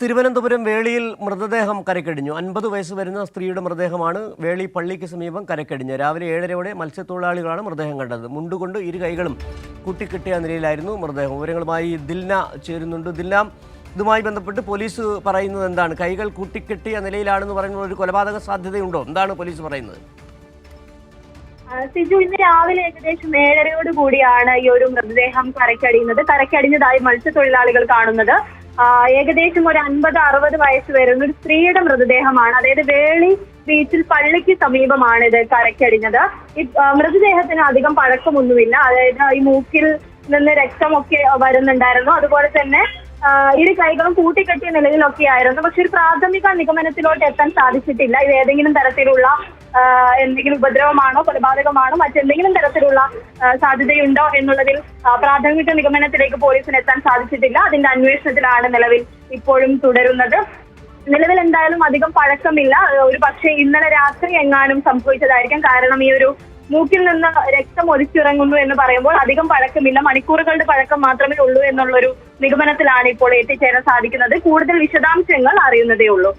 തിരുവനന്തപുരം വേളിയിൽ മൃതദേഹം കരക്കടിഞ്ഞു. അൻപത് വയസ്സ് വരുന്ന സ്ത്രീയുടെ മൃതദേഹമാണ് വേളി പള്ളിക്ക് സമീപം കരക്കടിഞ്ഞ്. രാവിലെ ഏഴരയോടെ മത്സ്യത്തൊഴിലാളികളാണ് മൃതദേഹം കണ്ടത്. മുണ്ടുകൊണ്ട് ഇരു കൈകളും കുട്ടിക്കിട്ടിയ നിലയിലായിരുന്നു മൃതദേഹം. വിവരങ്ങളുമായി ദിൽന ചേരുന്നുണ്ട്. ദിൽന ഇതുമായി ബന്ധപ്പെട്ട് പോലീസ് പറയുന്നത് എന്താണ്? കൈകൾ കൂട്ടിക്കെട്ടിയ നിലയിലാണെന്ന് പറയുന്ന ഒരു കൊലപാതക സാധ്യതയുണ്ടോ? എന്താണ് പോലീസ് പറയുന്നത്? സിജു ഇന്ന് രാവിലെ ഏകദേശം ഏഴരയോട് കൂടിയാണ് ഈ ഒരു മൃതദേഹം കരക്കടിയുന്നത്. കരക്കടിഞ്ഞതായി മത്സ്യത്തൊഴിലാളികൾ കാണുന്നത്. ഏകദേശം ഒരു അൻപത് അറുപത് വയസ്സ് വരുന്ന ഒരു സ്ത്രീയുടെ മൃതദേഹമാണ്. അതായത് വേളി ബീച്ചിൽ പള്ളിക്ക് സമീപമാണ് ഇത് കരക്കടിഞ്ഞത് ഈ മൃതദേഹത്തിന് അധികം പഴക്കമൊന്നുമില്ല. അതായത് ഈ മൂക്കിൽ നിന്ന് രക്തമൊക്കെ വരുന്നുണ്ടായിരുന്നു. അതുപോലെ തന്നെ ഇരു കൈകളും കൂട്ടിക്കെട്ടിയ നിലയിലൊക്കെ ആയിരുന്നു പക്ഷെ ഒരു പ്രാഥമിക നിഗമനത്തിലോട്ട് എത്താൻ സാധിച്ചിട്ടില്ല. ഇത് ഏതെങ്കിലും തരത്തിലുള്ള എന്തെങ്കിലും ഉപദ്രവമാണോ കൊലപാതകമാണോ മറ്റെന്തെങ്കിലും തരത്തിലുള്ള സാധ്യതയുണ്ടോ എന്നുള്ളതിൽ പ്രാഥമിക നിഗമനത്തിലേക്ക് പോലീസിന് എത്താൻ സാധിച്ചിട്ടില്ല. അതിന്റെ അന്വേഷണത്തിലാണ് നിലവിൽ ഇപ്പോഴും തുടരുന്നത്. നിലവിൽ എന്തായാലും അധികം പഴക്കമില്ല. ഒരു പക്ഷേ ഇന്നലെ രാത്രി എങ്ങാനും സംഭവിച്ചതായിരിക്കും. കാരണം ഈ ഒരു മൂക്കിൽ നിന്ന് രക്തം ഒലിച്ചിറങ്ങുന്നു എന്ന് പറയുമ്പോൾ അധികം പഴക്കമില്ല. മണിക്കൂറുകളുടെ പഴക്കം മാത്രമേ ഉള്ളൂ എന്നുള്ളൊരു നിഗമനത്തിലാണ് ഇപ്പോൾ എത്തിച്ചേരാൻ സാധിക്കുന്നത്. കൂടുതൽ വിശദാംശങ്ങൾ അറിയുന്നതേ ഉള്ളൂ.